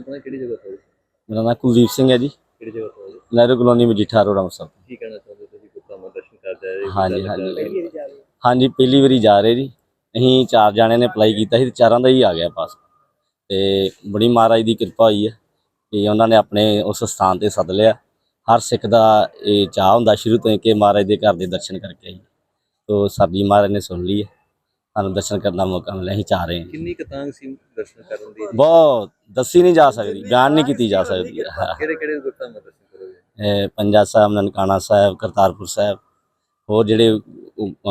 ਮੇਰਾ ਨਾਮ ਕੁਲਦੀਪ ਸਿੰਘ ਹੈ ਜੀ। ਕਿਹੜੀ ਜਗ੍ਹਾ ਤੋਂ ਜੀ? ਨਹਿਰੂ ਕਲੋਨੀ ਮਜੀਠਾ ਰੋਡ ਅੰਮ੍ਰਿਤਸਰ ਕੀ ਕਹਿਣਾ ਚਾਹੁੰਦੇ ਤੁਸੀਂ? ਗੁਰਧਾਮਾਂ ਦਰਸ਼ਨ ਕਰਦੇ ਆਏ ਹਾਂਜੀ, ਹਾਂਜੀ। ਹਾਂਜੀ ਪਹਿਲੀ ਵਾਰੀ ਜਾ ਰਹੇ ਜੀ। ਅਸੀਂ ਚਾਰ ਜਾਣਿਆਂ ਨੇ ਅਪਲਾਈ ਕੀਤਾ ਸੀ ਤੇ ਚਾਰਾਂ ਦਾ ਹੀ ਆ ਗਿਆ ਪਾਸ। ਤੇ ਬੜੀ ਮਹਾਰਾਜ ਦੀ ਕਿਰਪਾ ਹੋਈ ਹੈ ਕਿ ਉਹਨਾਂ ਨੇ ਆਪਣੇ ਉਸ ਸਥਾਨ ਤੇ ਸੱਦ ਲਿਆ। ਹਰ ਸਿੱਖ ਦਾ ਇਹ ਚਾਹ ਹੁੰਦਾ ਸ਼ੁਰੂ ਤੋਂ ਕਿ ਮਹਾਰਾਜ ਦੇ ਘਰ ਦੇ ਦਰਸ਼ਨ ਕਰਕੇ ਆਈ ਤੋ ਸਾਡੀ ਮਹਾਰਾਜ ਨੇ ਸੁਣ ਲਈ ਹੈ ਸਾਨੂੰ ਦਰਸ਼ਨ ਕਰਨ ਦਾ ਮੌਕਾ ਮਿਲਿਆ ਅਸੀਂ ਚਾਹ ਰਹੇ ਹਾਂ। ਕਿੰਨੀ ਕਤਾਂਗ ਸੀ ਦਰਸ਼ਨ ਕਰਨ ਦੀ? ਬਹੁਤ ਦੱਸੀ ਨਹੀਂ ਜਾ ਸਕਦੀ ਬਿਆਨ ਨਹੀਂ ਕੀਤੀ ਜਾ ਸਕਦੀ। ਕਿਹੜੇ ਕਿਹੜੇ ਗੁਰਧਾਮਾਂ ਦਰਸ਼ਨ ਕਰੋਗੇ? ਇਹ ਪੰਜਾ ਸਾਹਿਬ ਨਨਕਾਣਾ ਸਾਹਿਬ ਕਰਤਾਰਪੁਰ ਸਾਹਿਬ ਹੋਰ ਜਿਹੜੇ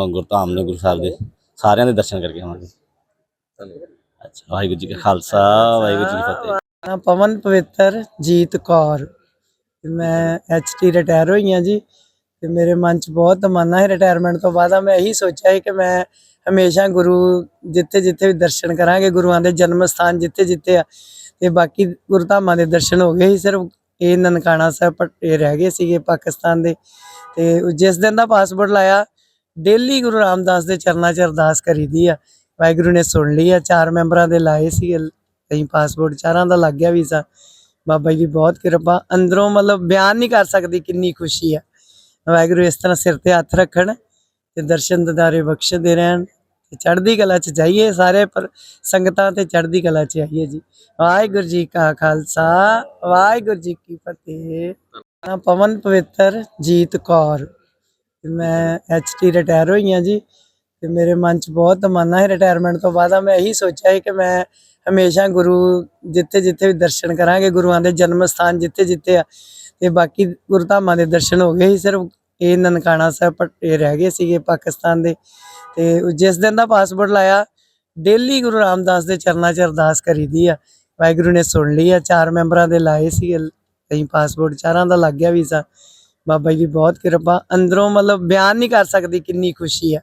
ਗੁਰਧਾਮ ਨੇ ਗੁਰੂ ਸਾਹਿਬ ਦੇ ਸਾਰਿਆਂ ਦੇ ਦਰਸ਼ਨ ਕਰਕੇ ਆਵਾਂਗੇ। ਧੰਨਵਾਦ। ਅੱਛਾ ਵਾਹਿਗੁਰੂ ਜੀ ਕਾ ਖਾਲਸਾ ਵਾਹਿਗੁਰੂ ਜੀ ਕੀ ਫਤਿਹ। ਨਾਮ ਪਵਨ ਪਵਿੱਤਰ ਜੀਤ ਕੌਰ। ਮੈਂ ਐਚਟੀ ਰਿਟਾਇਰ ਹੋਈ ਹਾਂ ਜੀ ਤੇ ਮੇਰੇ ਮਨ 'ਚ ਬਹੁਤ ਤਮੰਨਾ ਹੈ ਰਿਟਾਇਰਮੈਂਟ ਤੋਂ ਬਾਅਦ ਮੈਂ ਇਹੀ ਸੋਚਿਆ ਹੈ ਕਿ ਮੈਂ ਹਮੇਸ਼ਾ ਗੁਰੂ ਜਿੱਥੇ ਜਿੱਥੇ ਵੀ ਦਰਸ਼ਨ ਕਰਾਂਗੇ, ਗੁਰੂਆਂ ਦੇ ਜਨਮ ਸਥਾਨ ਜਿੱਥੇ ਜਿੱਥੇ ਆ, ਤੇ ਬਾਕੀ ਗੁਰਧਾਮਾਂ ਦੇ ਦਰਸ਼ਨ ਹੋ ਗਏ ਸੀ, ਸਿਰਫ ਇਹ ਨਨਕਾਣਾ ਸਾਹਿਬ ਪ- ਇਹ ਰਹਿ ਗਏ ਸੀਗੇ ਪਾਕਿਸਤਾਨ ਦੇ, ਤੇ ਜਿਸ ਦਿਨ ਦਾ ਪਾਸਪੋਰਟ ਲਾਇਆ ਡੇਲੀ ਗੁਰੂ ਰਾਮਦਾਸ ਦੇ ਚਰਨਾਂ 'ਚ ਅਰਦਾਸ ਕਰੀਦੀ ਆ, ਵਾਹਿਗੁਰੂ ਨੇ ਸੁਣ ਲਈ ਆ, ਚਾਰ ਮੈਂਬਰਾਂ ਦੇ ਲਾਏ ਸੀ ਕਈ ਪਾਸਪੋਰਟ ਚਾਰਾਂ ਦਾ ਲੱਗ ਗਿਆ ਵੀਜ਼ਾ, ਬਾਬਾ ਜੀ ਦੀ ਬਹੁਤ ਕਿਰਪਾ, ਅੰਦਰੋਂ ਮਤਲਬ ਬਿਆਨ ਨਹੀਂ ਕਰ ਸਕਦੀ ਕਿੰਨੀ ਖੁਸ਼ੀ ਆ, ਵਾਹਿਗੁਰੂ ਇਸ ਤਰ੍ਹਾਂ ਸਿਰ ਤੇ ਹੱਥ ਰੱਖਣ, ਤੇ ਦਰਸ਼ਨ ਦਿਦਾਰੇ ਬਖਸ਼ਦੇ ਰਹਿਣ ਚੜ੍ਹਦੀ ਕਲਾ ਚ ਜਾਈਏ ਸਾਰੇ ਪਰ ਸੰਗਤਾਂ ਤੇ ਚੜ੍ਹਦੀ ਕਲਾ ਚ ਆਈਏ ਜੀ। ਵਾਹਿਗੁਰੂ ਜੀ ਕਾ ਖਾਲਸਾ, ਵਾਹਿਗੁਰੂ ਜੀ ਕੀ ਫਤਿਹ। ਨਾਮ ਪਵਨ ਪਵਿੱਤਰ ਜੀਤ ਕੌਰ। ਮੈਂ ਐਚਟੀ ਰਿਟਾਇਰ ਹੋਈ ਹਾਂ ਜੀ। ਤੇ ਮੇਰੇ ਮਨ ਚ ਬਹੁਤ ਤਮੰਨਾ ਹੈ ਰਿਟਾਇਰਮੈਂਟ ਤੋਂ ਬਾਅਦ ਮੈਂ ਇਹੀ ਸੋਚਿਆ ਹੈ ਕਿ ਮੈਂ ਹਮੇਸ਼ਾ ਗੁਰੂ ਜਿੱਥੇ ਜਿੱਥੇ ਵੀ ਦਰਸ਼ਨ ਕਰਾਂਗੇ, ਗੁਰੂਆਂ ਦੇ ਜਨਮ ਸਥਾਨ ਜਿੱਥੇ ਜਿੱਥੇ ਆ। ਤੇ ਬਾਕੀ ਗੁਰਧਾਮਾਂ ਦੇ ਦਰਸ਼ਨ ਹੋ ਗਏ ਸੀ। ਸਿਰਫ ਇਹ ਨਨਕਾਣਾ ਸਾਹਿਬ ਪ- ਇਹ ਰਹਿ ਗਏ ਸੀਗੇ ਪਾਕਿਸਤਾਨ ਦੇ। ਤੇ ਜਿਸ ਦਿਨ ਦਾ ਪਾਸਪੋਰਟ ਲਾਇਆ ਡੇਲੀ ਗੁਰੂ ਰਾਮਦਾਸ ਦੇ ਚਰਨਾਂ 'ਚ ਅਰਦਾਸ ਕਰੀਦੀ ਆ। ਵਾਹਿਗੁਰੂ ਨੇ ਸੁਣ ਲਈ ਆ, ਚਾਰ ਮੈਂਬਰਾਂ ਦੇ ਲਾਏ ਸੀ ਕਈ ਪਾਸਪੋਰਟ ਚਾਰਾਂ ਦਾ ਲੱਗ ਗਿਆ ਵੀਜ਼ਾ। ਬਾਬਾ ਜੀ ਦੀ ਬਹੁਤ ਕਿਰਪਾ, ਅੰਦਰੋਂ ਮਤਲਬ ਬਿਆਨ ਨਹੀਂ ਕਰ ਸਕਦੀ ਕਿੰਨੀ ਖੁਸ਼ੀ ਆ।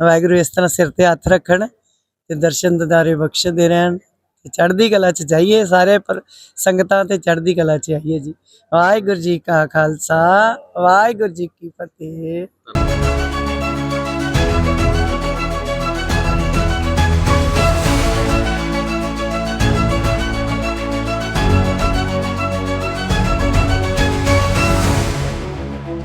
ਵਾਹਿਗੁਰੂ ਇਸ ਤਰ੍ਹਾਂ ਸਿਰ ਤੇ ਹੱਥ ਰੱਖਣ ਤੇ ਦਰਸ਼ਨ ਦਿਦਾਰੇ ਬਖਸ਼ਦੇ ਰਹਿਣ। ਤੇ ਚੜ੍ਹਦੀ ਕਲਾ ਚ ਜਾਈਏ ਸਾਰੇ, ਪਰ ਸੰਗਤਾਂ ਤੇ ਚੜ੍ਹਦੀ ਕਲਾ ਚ ਆਈਏ ਜੀ। ਵਾਹਿਗੁਰੂ ਜੀ ਕਾ ਖਾਲਸਾ, ਵਾਹਿਗੁਰੂ ਜੀ ਕੀ ਫਤਿਹ।